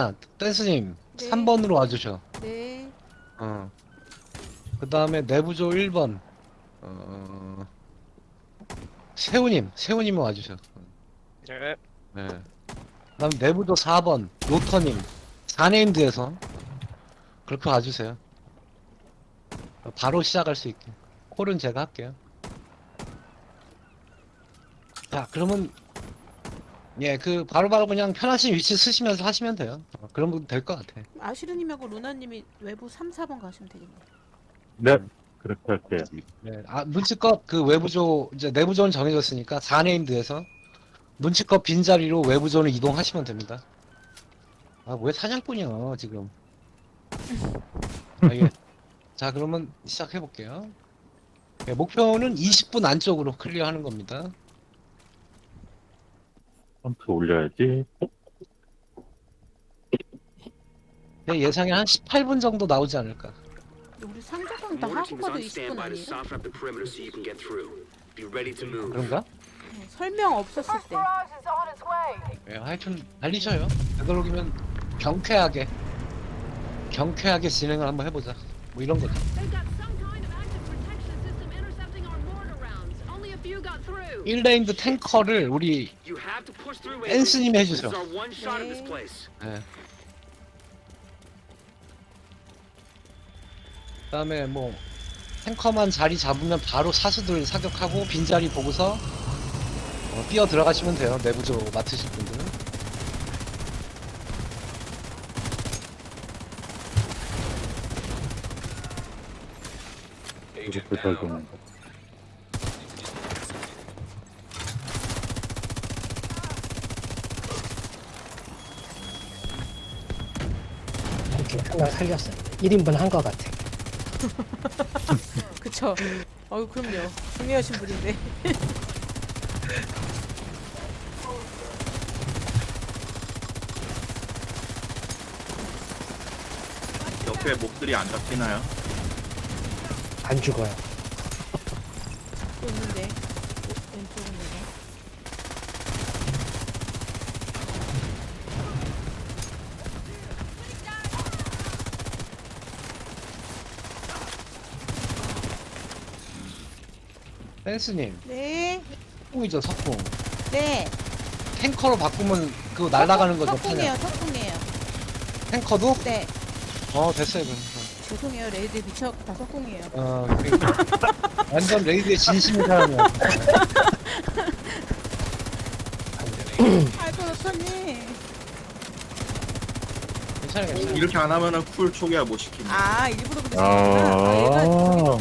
아, 댄스님 네. 3번으로 와주셔. 네. 어. 그 다음에 내부조 1번. 어. 세우님, 세우님 와주셔. 네. 네. 그 다음 내부조 4번, 로터님. 4네임드에서 그렇게 와주세요. 바로 시작할 수 있게. 콜은 제가 할게요. 자, 그러면, 예, 그, 바로바로 그냥 편하신 위치 쓰시면서 하시면 돼요. 어, 그러면 될 것 같아. 아시르님하고 루나님이 외부 3, 4번 가시면 되겠네. 네, 그렇게 할게요. 네, 아, 눈치껏 그 외부조, 이제 내부조는 정해졌으니까 4네임드에서 눈치껏 빈자리로 외부조는 이동하시면 됩니다. 아, 왜 사냥꾼이야, 지금. 아, 예. 자, 그러면 시작해 볼게요. 네, 목표는 20분 안쪽으로 클리어하는 겁니다. 펌프 올려야지. 내 예상에 한 18분 정도 나오지 않을까. 근데 우리 다 Mortar 하고 team is 가도 on 20분 standby to 아니에요? soften up the perimeter so you can get through. Be ready to move. 그런가? 네, 설명 없었을 때. Barrage is on its way. 예, 하여튼 달리셔요. 되도록이면 경쾌하게, 경쾌하게 진행을 한번 해보자. 뭐 이런 거죠. They've got some kind of active protection system intercepting our mortar rounds. Only a few got through. 1레인드 탱커를 우리 This 해주세요. 네. 그다음에 뭐 탱커만 자리 잡으면 바로 사수들 사격하고 빈자리 보고서 어, 뛰어 들어가시면 돼요 내부조 맡으실 분들은 이렇게 적용. 이렇게 한 명 살렸어요. 1인분 한것 같아. 그쵸. 어유 그럼요. 중요하신 분인데. 옆에 목들이 안 잡히나요? 안 죽어요. 또 있는데. 오, 왼쪽은 내가. 댄스님 네. 석궁이죠 석궁 네. 탱커로 바꾸면 그거 날아가는 거죠 석궁이에요. 타냐 석궁이에요. 탱커도? 네. 어 됐어요 그럼 죄송해요. 레이드 미쳐 다 석궁이에요. 어 그러니까. 완전 레이드의 진심인 사람이야 아이고 로터님. 괜찮아 괜찮아 이렇게 안 하면은 쿨 초기화 못 시키네. 아 일부러 그러시구나. 아, 얘가 아,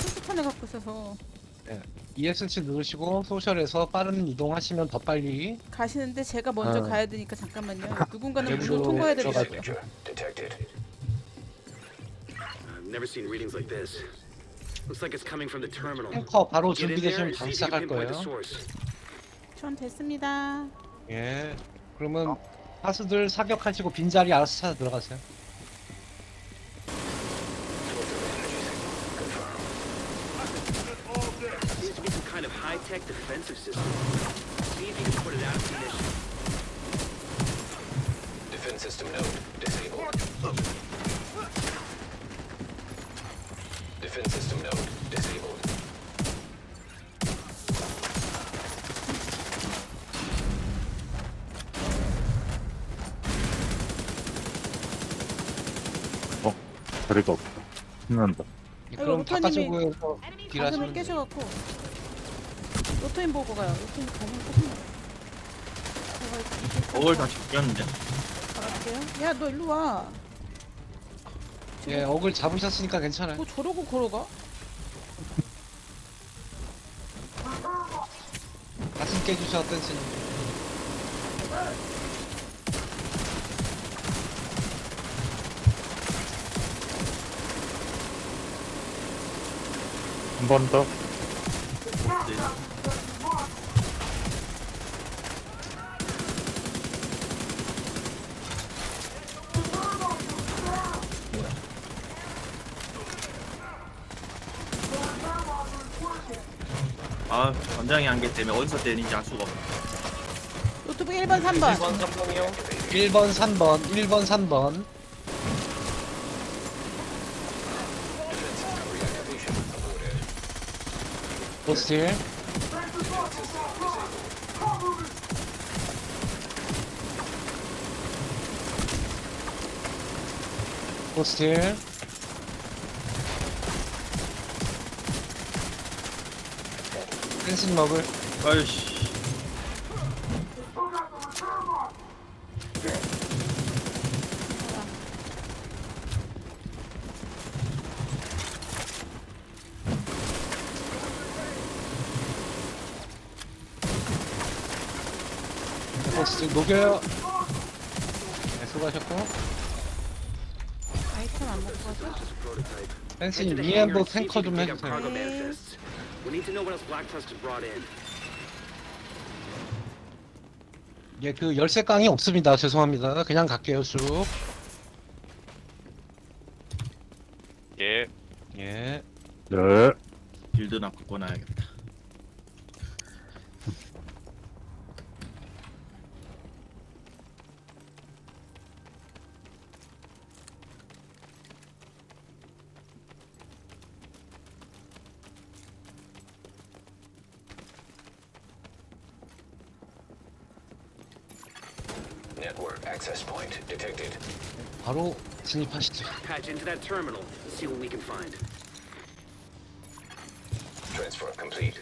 투스탄을 갖고 있어서 ESC 누르시고 소셜에서 빠른 이동하시면 더 빨리 가시는데 제가 먼저 어. 가야 되니까 잠깐만요. 누군가는 문을 통과해야 되겠어요. 들어가죠. I've never seen readings like this. Looks like it's coming from the terminal. 탱커 바로 Get in there 준비되시면 and 바로 see if you 시작할 can pinpoint the 거예요 source. 전 됐습니다. 예. 그러면 하수들 사격하시고 빈자리 알아서 찾아 들어가세요. System. See if you can put it out of commission. Defense system node disabled. Defense system node disabled. 자리가 없다. 신난다. 예, 그럼 바깥쪽에서 가슴을 딜하시면 돼요. 깨셔갖고 로터인 보고 가요. 로터인 가슴을 깨신다. 제가 어글 다 잡혔는데. 갈게요. 야 너 일로 와. 예, 억을 잡으셨으니까 괜찮아요. 뭐 저러고 걸어가? 가슴 깨주셔 댄스님. 한번 더. 아 전장이 한개 때문에 어디서 때리는지 알 수가 없네. 노트북 1번 3번. 1번 3번이요. 1번, 3번, 1번, 3번. 포스틸. 포스틸. 펜싱 먹을. 아이씨. 포스틸 녹여요. 네, 수고하셨고. 아이템 안 먹고 가죠? 펜싱 if 탱커 좀 해주세요. manifests. We need to know what else Black Tusk has brought in. 예, 그 열쇠 깡이 없습니다. 죄송합니다. 그냥 갈게요, 쭉. 예. 예. 네. 빌드나 바꿔놔야겠다. Access point detected. 바로 진입하시죠. Patch into that terminal see what we can find. Transfer complete.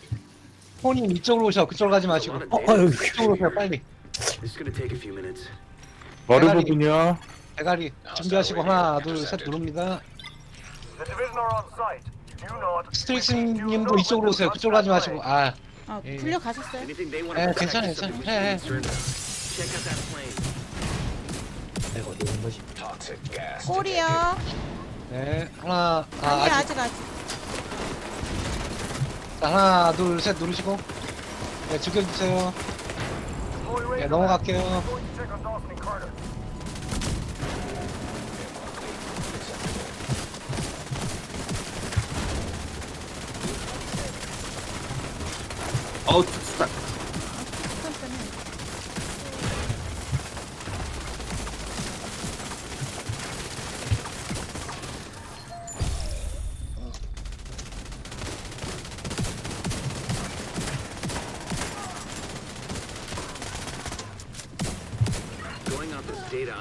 폰님 이쪽으로 오셔. 그쪽으로 가지 마시고. 어, 어, 이쪽으로 오세요, 빨리. This is gonna take a few minutes. 머리. 부분이요. 대가리 준비하시고 하나, 둘, 셋 누릅니다. The division are on site. Do not. 스트릭스님도 이쪽으로 오세요. 그쪽으로 가지 마시고. 아, 아 예. 불려 가셨어요? Anything they want 예, to protect 괜찮아요, is something we 괜찮아요. should be concerned about. Check out that plane. Detected. 골이요. 네, 하나, 아, 아니 아직, 아직 아직. 자, 하나, 둘, 셋 누르시고. 네, 죽여주세요. 네, 넘어갈게요.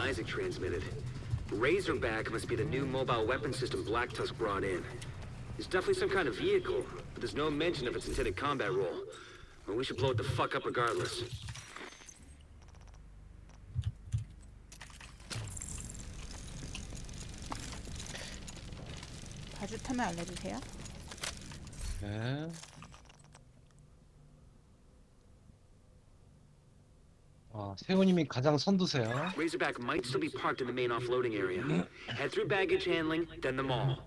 Isaac transmitted, Razorback must be the new mobile weapon system Black Tusk brought in. It's definitely some kind of vehicle, but there's no mention of its intended combat role. Well, we should blow it the fuck up regardless. 바주타면 알려주세요. 네. 아, 세호님이 가장 선두세요. Razorback might still be parked in the main offloading area. Head through baggage handling, then the mall.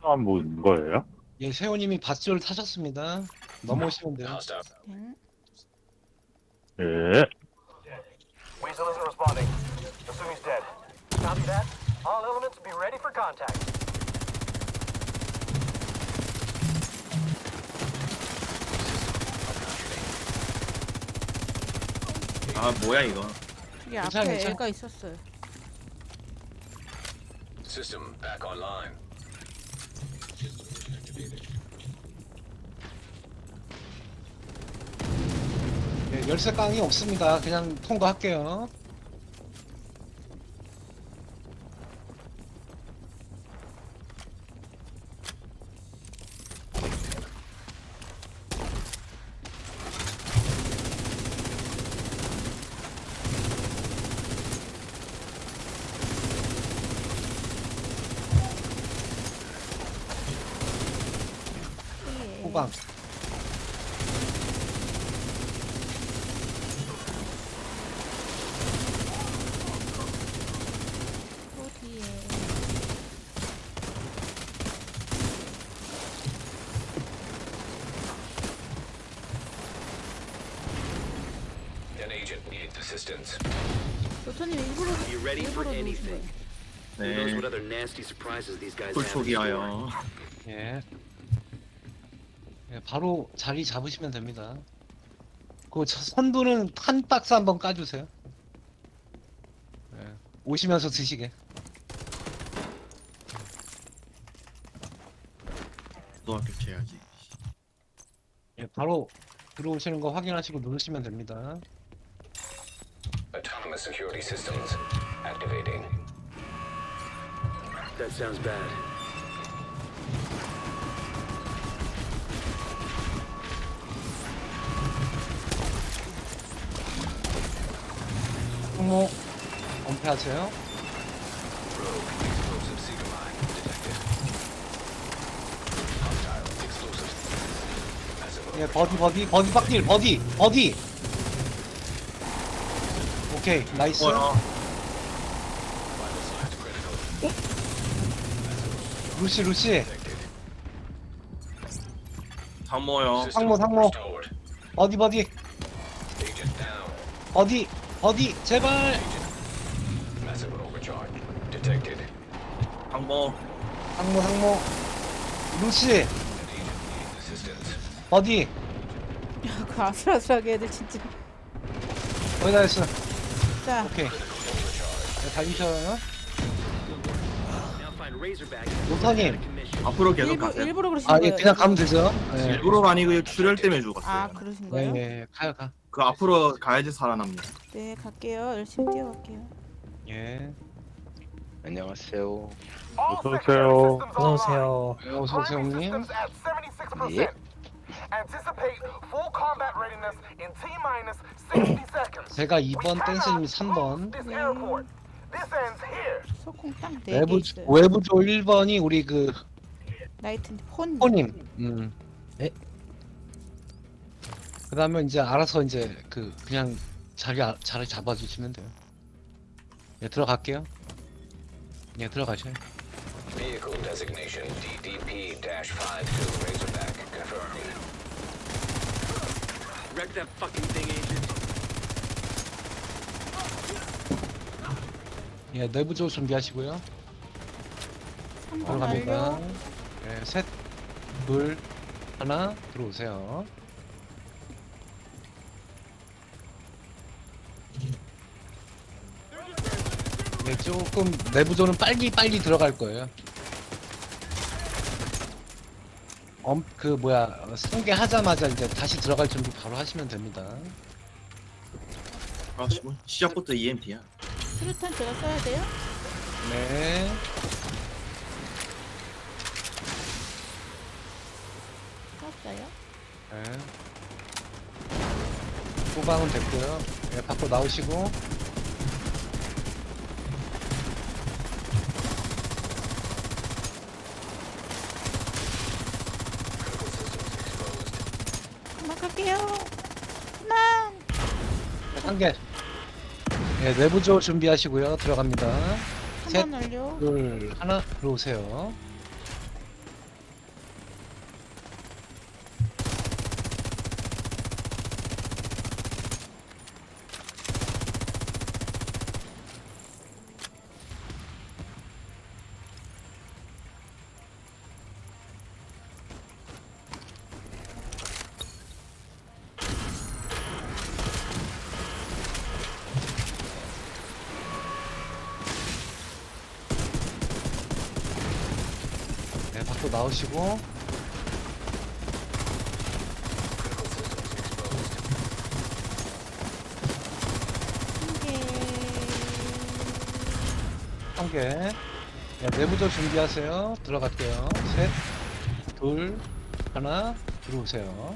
아, 뭐, 거예요? 예, 세호님이 밧줄 타셨습니다. 넘어오시면 돼요. 응. 예. Weasel isn't responding. Assume he's dead. Copy that. All elements be ready for contact. 아, 뭐야, 이거. 여기 괜찮아, 앞에 괜찮아. 애가 있었어요. System back online. 예, 열쇠 깡이 없습니다. 그냥 통과할게요. 예. 호방. 또 뒤에. An agent needs assistance. 로터님 일부러 Be ready for 일부러 누우신 anything. 거예요. Who knows 네. what other nasty surprises these guys 쿨 have in store. 초기화요. 예. 예, 바로 자리 잡으시면 됩니다. 그그 저- 선두는 한 박스 한번 까주세요. 예, 오시면서 드시게. 또 교체해야지. 예, 바로 들어오시는 거 확인하시고 누르시면 됩니다. Autonomous security systems activating. That sounds bad. 항모 엄폐하세요. 예, 버디 버디 버디 빡딜 버디 버디. 오케이 나이스. 뭐야? 루시 루시. 상모요. Systems 상모, 상모. 버디 버디. 버디 버디 제발. Massive overcharge detected. 상모. 항모 항모 루시 assistance. 야, 그 아슬아슬하게 애들 진짜. 거의 다 됐어. 자, 오케이. 네, 달리셔요. 노타님. 앞으로 계속 일부, 가세요. 일부러 그러신 아, 거예요? 예, 그냥 가면 되죠. 예. 일부러가 아니고 출혈 때문에 죽었어요. 아, 그러신 네, 거예요? 네, 가요, 가. 그 앞으로 가야지 살아납니다. 네, 갈게요. 열심히 뛰어갈게요. 예. 안녕하세요. All 어서 security 오세요. systems 어서 online. 오세요. 네, 어서 오세요, 형님. systems at 76%. 예. Anticipate full combat readiness in T minus 60 seconds. 제가 We 2번, 댄스님이 cannot 3번. lose This airport. This ends here. 소콩 딱네 개 외부, 있어요. 외부조 1번이 우리 그, 나이트 폰. 호님. 음. 네. 그 다음에 이제 알아서 이제 그, 그냥 자리, 아- 자리 잡아주시면 돼요. 예, 들어갈게요. 예, 들어가셔요. Vehicle designation DDP-52 Razorback confirmed. Wreck that fucking thing, Agent. 예, 내부조 준비하시고요. 3번 들어갑니다. 완료. 예, 셋, 둘, 하나, 들어오세요. 네, 조금 내부조는 빨리 빨리 들어갈 거예요. 엄, 그 뭐야 어, 승계 하자마자 이제 다시 들어갈 준비 바로 하시면 됩니다. 아, 시- 시작부터 EMP야. 수류탄 제가 써야 돼요? 네. 썼어요. 네. 후방은 됐고요. 예, 밖으로 나오시고. 그만 갈게요. 그만. 한 개. 예, 내부조 준비하시고요. 들어갑니다. 셋, 3번 완료. 둘, 하나, 들어오세요. 네, 밖으로 나오시고. 한 개. 한 개. 네, 내부조 준비하세요. 들어갈게요. 셋, 둘, 하나, 들어오세요.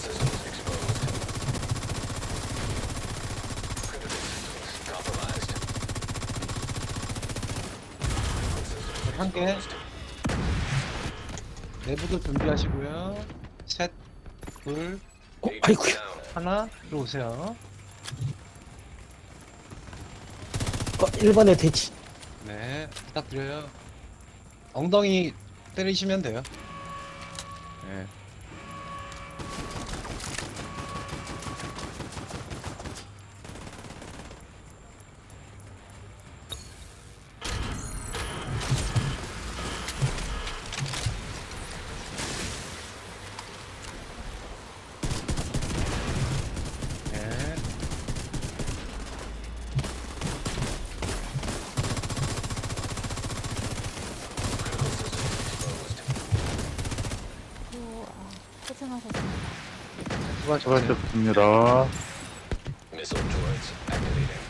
Systems exposed. Critical systems compromised. Critical systems 한 개. 내부도 준비하시고요. 셋, 둘, 어, 아이쿠야. 하나, 들어오세요. 어, 1번에 대치. 네, 부탁드려요. 엉덩이 때리시면 돼요. 네. 네. 오, 아, 고생하셨습니다. 수고하셨습니다. Missile turrets activating.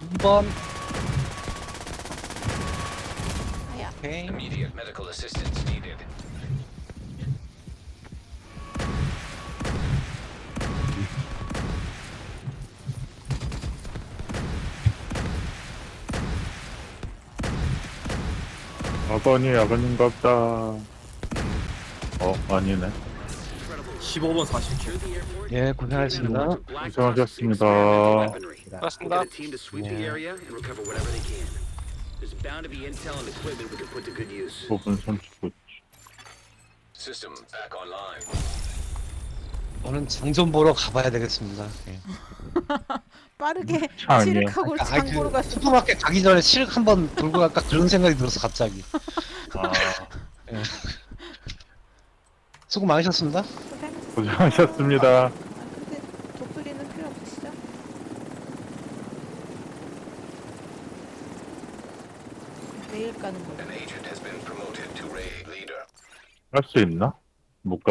두 번. 오케이. Immediate medical assistance needed. 아버니, 아버님갑다. 어, 아니네. 15번 40킬. 예, 고생하셨습니다. 고생하셨습니다. Good use. 5분 39초. 저는 장좀 보러 가봐야 되겠습니다. 예. 빠르게 아니에요. 치륵하고 아, 장그 보러 가시고. 슈퍼마켓 가기 전에 실 한번 돌고 갈까 그런 생각이 들어서 갑자기. 아, 수고 많으셨습니다. 고생하셨습니다. 고생하셨습니다. 아, 근데 독수리는 필요 없으시죠? 내일 가는 걸로. An agent has been promoted to raid leader. 할 수 있나? 못 가.